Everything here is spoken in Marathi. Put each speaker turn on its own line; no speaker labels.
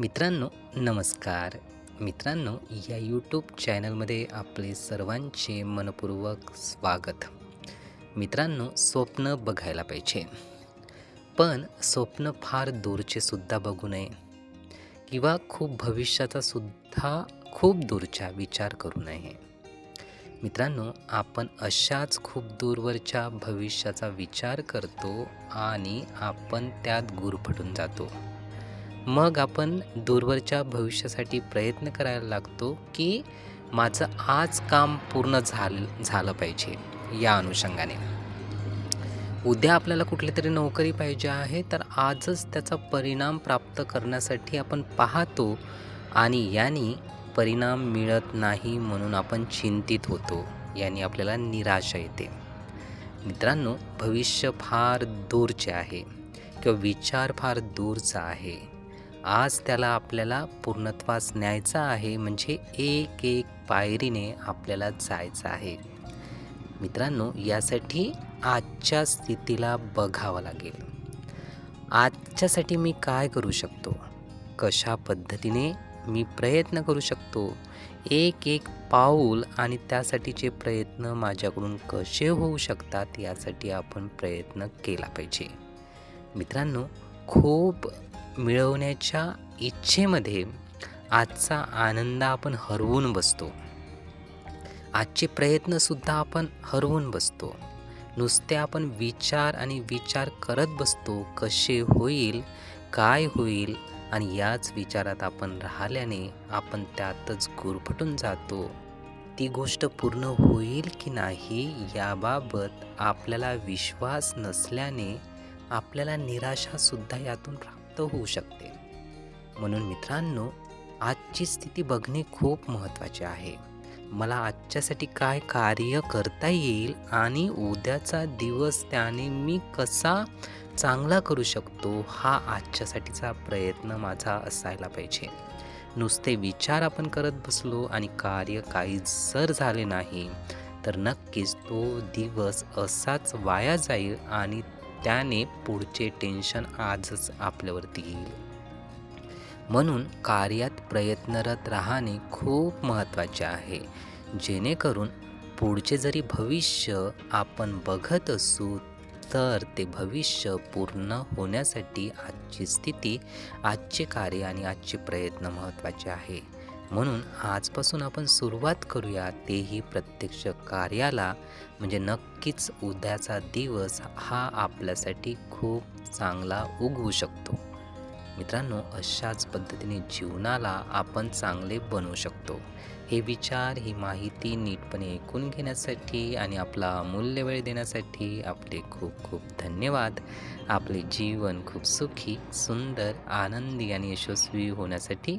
मित्रांनो नमस्कार. मित्रांनो या यूट्यूब चॅनलमध्ये आपले सर्वांचे मनपूर्वक स्वागत. मित्रांनो स्वप्न बघायला पाहिजे. पण स्वप्न फार दूरचे सुद्धा बघू नये. किंवा खूप भविष्याचा सुद्धा खूप दूरचा विचार करू नये. मित्रांनो आपण अशाच खूप दूरवरच्या भविष्याचा विचार करतो आणि आपण त्यात गुरफटून जातो. मग आपण दूरवरच्या भविष्यासाठी प्रयत्न करायला लागतो की माझं आज काम पूर्ण झाल झालं पाहिजे या अनुषंगाने. उद्या आपल्याला कुठली तरी नोकरी पाहिजे आहे तर आजच त्याचा परिणाम प्राप्त करण्यासाठी आपण पाहतो आणि याने परिणाम मिळत नाही म्हणून आपण चिंतित होतो याने आपल्याला निराशा येते. मित्रांनो भविष्य फार दूरचे आहे किंवा विचार फार दूरचा आहे. आज त्याला आपल्याला पूर्णत्वास न्यायचा आहे म्हणजे एक एक पायरीने आपल्याला जायचं आहे. मित्रांनो यासाठी आजच्या स्थितीला बघावं लागेल. आजच्यासाठी मी काय करू शकतो? कशा पद्धतीने मी प्रयत्न करू शकतो? एक एक पाऊल आणि त्यासाठीचे प्रयत्न माझ्याकडून कसे होऊ शकतात यासाठी आपण प्रयत्न केला पाहिजे. मित्रांनो खूप मिळवण्याच्या इच्छेमध्ये आजचा आनंद आपण हरवून बसतो. आजचे प्रयत्नसुद्धा आपण हरवून बसतो. नुसते आपण विचार आणि विचार करत बसतो कसे होईल काय होईल आणि याच विचारात आपण राहिल्याने आपण त्यातच गुरफटून जातो. ती गोष्ट पूर्ण होईल की नाही याबाबत आपल्याला विश्वास नसल्याने आपल्याला निराशासुद्धा यातून होऊ शकते. म्हणून मित्रांनो आजची स्थिती बघणे खूप महत्त्वाचे आहे. मला आजच्यासाठी काय कार्य करता येईल आणि उद्याचा दिवस त्याने मी कसा चांगला करू शकतो हा आजच्यासाठीचा प्रयत्न माझा असायला पाहिजे. नुसते विचार आपण करत बसलो आणि कार्य काही जर झाले नाही तर नक्कीच तो दिवस असाच वाया जाईल आणि त्याने पुढचे टेन्शन आजच आपल्यावरती येईल. म्हणून कार्यात प्रयत्नरत राहणे खूप महत्त्वाचे आहे. जेणेकरून पुढचे जरी भविष्य आपण बघत असू तर ते भविष्य पूर्ण होण्यासाठी आजची स्थिती आजचे कार्य आणि आजचे प्रयत्न महत्त्वाचे आहे. म्हणून आजपासून आपण सुरुवात करूया तेही प्रत्यक्ष कार्याला. म्हणजे नक्कीच उद्याचा दिवस हा आपल्यासाठी खूप चांगला उगवू शकतो. मित्रांनो अशाच पद्धतीने जीवनाला आपण चांगले बनवू शकतो. हे विचार ही माहिती नीटपणे ऐकून घेण्यासाठी आणि आपला अमूल्य वेळ देण्यासाठी आपले खूप खूप धन्यवाद. आपले जीवन खूप सुखी सुंदर आनंदी आणि यशस्वी होण्यासाठी